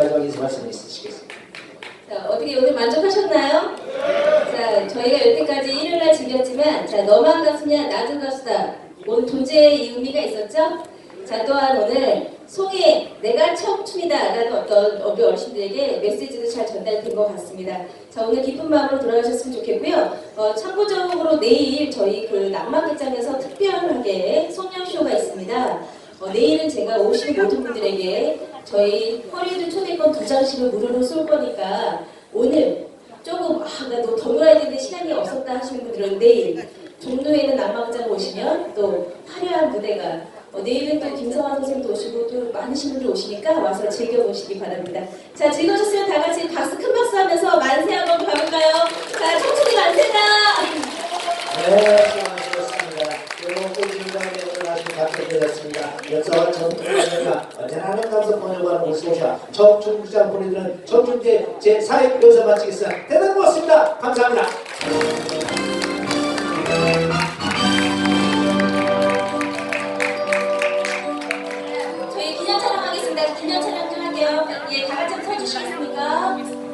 마지막에 말씀 있으시겠습니다. 자, 어떻게 오늘 만족하셨나요? 자, 저희가 여태까지 일요일날 즐겼지만, 자, 너만 가수냐, 나도 가수다. 오늘 존재의 의미가 있었죠? 자, 또한 오늘 송해, 내가 춤이다. 라는 어떤 우리 어르신들에게 메시지도 잘 전달된 것 같습니다. 자, 오늘 기쁜 마음으로 돌아가셨으면 좋겠고요. 어, 참고적으로 내일 저희 그 낭만극장에서 특별하게 소녀쇼가 있습니다. 어, 내일은 제가 오신 모든 분들에게 저희 허리우드 초대권 두 장씩을 무료로 쏠 거니까 오늘 조금 아, 나너 더 놀아야 되는데 시간이 없었다 하시는 분들은 내일 종로에 있는 난방장 오시면 또 화려한 무대가 어, 내일은 또 김성환 선생님도 오시고 또 많으신 분들 오시니까 와서 즐겨보시기 바랍니다. 자 즐거우셨으면 다 같이 박수 큰 박수 하면서 만세 한번 가볼까요? 자 청춘이 만세다! 네, 수고하셨습니다. 여러분 꿀진정에 오늘 아주 전통과 언제나 하는 감사 번역하는 오소샤 청춘극장 보내드리는 청춘제 제4회 여기서 마치겠습니다. 대단히 고맙습니다. 감사합니다. 저희 기념 촬영하겠습니다. 기념 촬영 좀 할게요. 예, 다 같이 서주시겠습니까?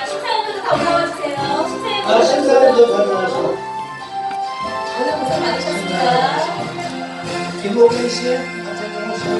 심사위원들도 다 올라와 주세요. 심사위원. 아, 심사위원도 가능하시고 오늘 고생 많으셨습니다. 김복현 씨, 하시고